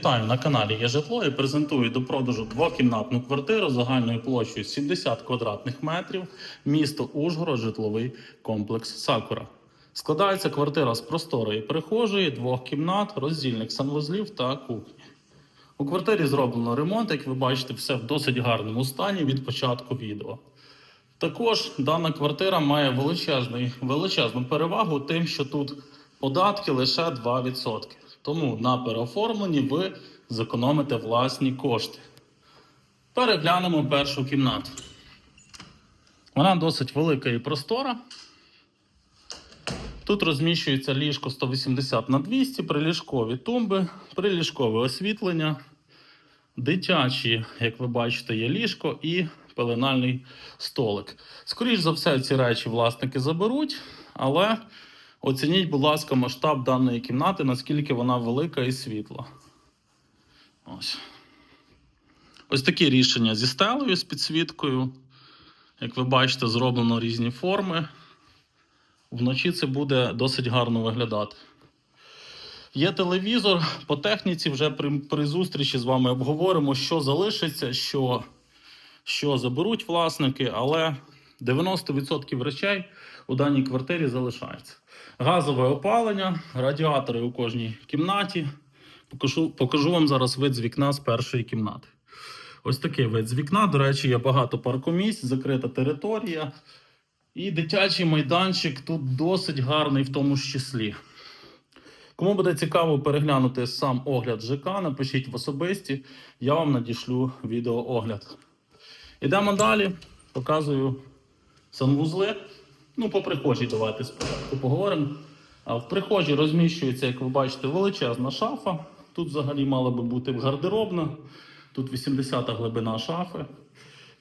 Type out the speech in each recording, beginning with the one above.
Вітаю на каналі Є житло і презентую до продажу двокімнатну квартиру загальною площею 70 квадратних метрів, місто Ужгород, житловий комплекс Сакура. Складається квартира з просторої прихожої, двох кімнат, роздільних санвузлів та кухні. У квартирі зроблено ремонт, як ви бачите, все в досить гарному стані від початку відео. Також дана квартира має величезну перевагу тим, що тут податки лише 2%. Тому на переоформленні ви зекономите власні кошти. Переглянемо першу кімнату. Вона досить велика і простора. Тут розміщується ліжко 180 на 200, приліжкові тумби, приліжкове освітлення, дитячі, як ви бачите, є ліжко і пеленальний столик. Скоріше за все, ці речі власники заберуть, але оцініть, будь ласка, масштаб даної кімнати, наскільки вона велика і світла. Ось. Ось такі рішення зі стелею, з підсвіткою. Як ви бачите, зроблено різні форми. Вночі це буде досить гарно виглядати. Є телевізор. По техніці вже при, при зустрічі з вами обговоримо, що залишиться, що, що заберуть власники, але 90% речей у даній квартирі залишається. Газове опалення, радіатори у кожній кімнаті. Покажу, покажу вам зараз вид з вікна з першої кімнати. Ось такий вид з вікна. До речі, є багато паркомісць, закрита територія. І дитячий майданчик тут досить гарний в тому числі. Кому буде цікаво переглянути сам огляд ЖК, напишіть в особисті, я вам надішлю відеоогляд. Ідемо далі, показую санвузли. Ну, по прихожій давайте спочатку поговоримо. В прихожій розміщується, як ви бачите, величезна шафа. Тут взагалі мала би бути гардеробна. Тут 80-та глибина шафи.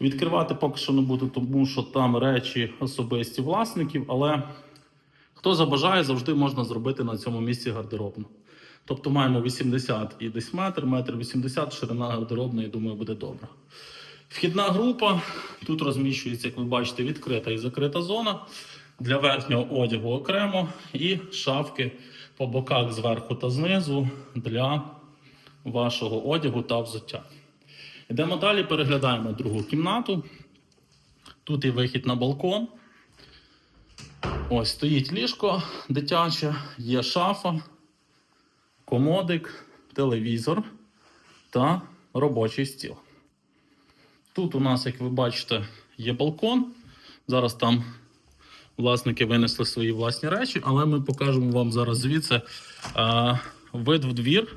Відкривати поки що не буду, тому що там речі особисті власників, але хто забажає, завжди можна зробити на цьому місці гардеробну. Тобто маємо 80 і десь метр, метр 80, ширина гардеробної, думаю, буде добре. Вхідна група. Тут розміщується, як ви бачите, відкрита і закрита зона. Для верхнього одягу окремо і шафки по боках зверху та знизу для вашого одягу та взуття. Йдемо далі, переглядаємо другу кімнату. Тут є вихід на балкон. Ось стоїть ліжко дитяче, є шафа, комодик, телевізор та робочий стіл. Тут у нас, як ви бачите, є балкон. Зараз там власники винесли свої власні речі, але ми покажемо вам зараз звідси а, вид в двір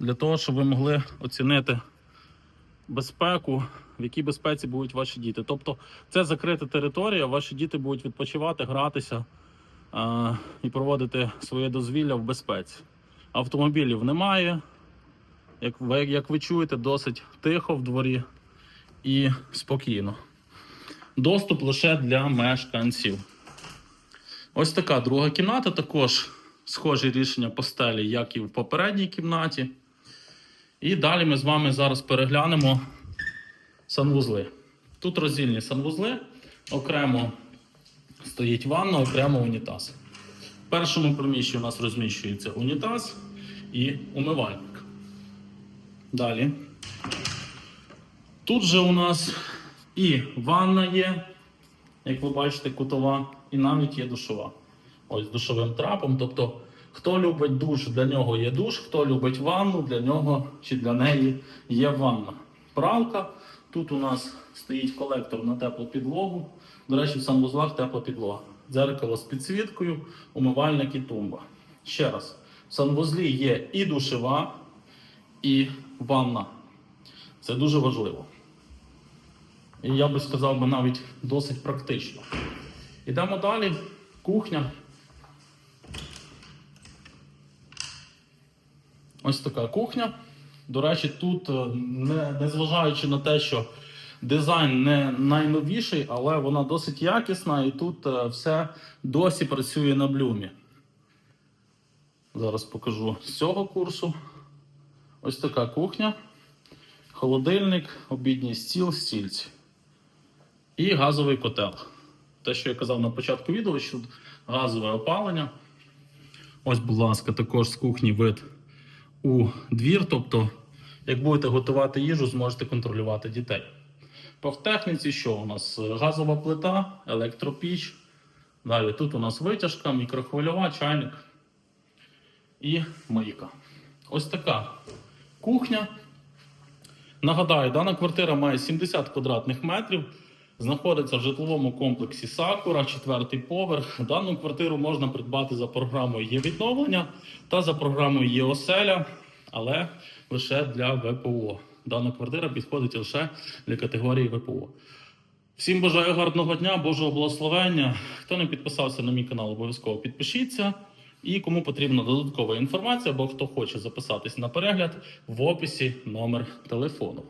для того, щоб ви могли оцінити безпеку, в якій безпеці будуть ваші діти. Тобто це закрита територія, ваші діти будуть відпочивати, гратися а, і проводити своє дозвілля в безпеці. Автомобілів немає. Як ви, як ви чуєте, досить тихо в дворі і спокійно. Доступ лише для мешканців. Ось така друга кімната. Також схожі рішення по стелі, як і в попередній кімнаті. І далі ми з вами зараз переглянемо санвузли. Тут роздільні санвузли, окремо стоїть ванна, окремо унітаз. В першому приміщенні у нас розміщується унітаз і умивальник. Далі. Тут же у нас і ванна є, як ви бачите, кутова, і навіть є душова. Ось з душовим трапом. Тобто, хто любить душ, для нього є душ, хто любить ванну, для нього чи для неї є ванна. Пралка. Тут у нас стоїть колектор на теплу підлогу. До речі, в санвузлах тепла підлога. Дзеркало з підсвіткою, умивальник і тумба. Ще раз, в санвузлі є і душева, і ванна. Це дуже важливо. І я би сказав би навіть досить практично. Йдемо далі. Кухня. Ось така кухня. До речі, тут, е, не, незважаючи на те, що дизайн не найновіший, але вона досить якісна і тут е, все досі працює на блюмі. Зараз покажу з цього курсу. Ось така кухня, холодильник, обідній стіл, стільці. І газовий котел. Те, що я казав на початку відео, що газове опалення. Ось, будь ласка, також з кухні вид у двір. Тобто, як будете готувати їжу, зможете контролювати дітей. По техніці, що у нас? Газова плита, електропіч. Далі тут у нас витяжка, мікрохвильова, чайник і мийка. Ось така кухня. Нагадаю, дана квартира має 70 квадратних метрів. Знаходиться в житловому комплексі Сакура, четвертий поверх. Дану квартиру можна придбати за програмою є відновлення та за програмою є оселя, але лише для ВПО. Дана квартира підходить лише для категорії ВПО. Всім бажаю гарного дня, Божого благословення. Хто не підписався на мій канал, обов'язково підпишіться. І кому потрібна додаткова інформація, або хто хоче записатись на перегляд, в описі номер телефону.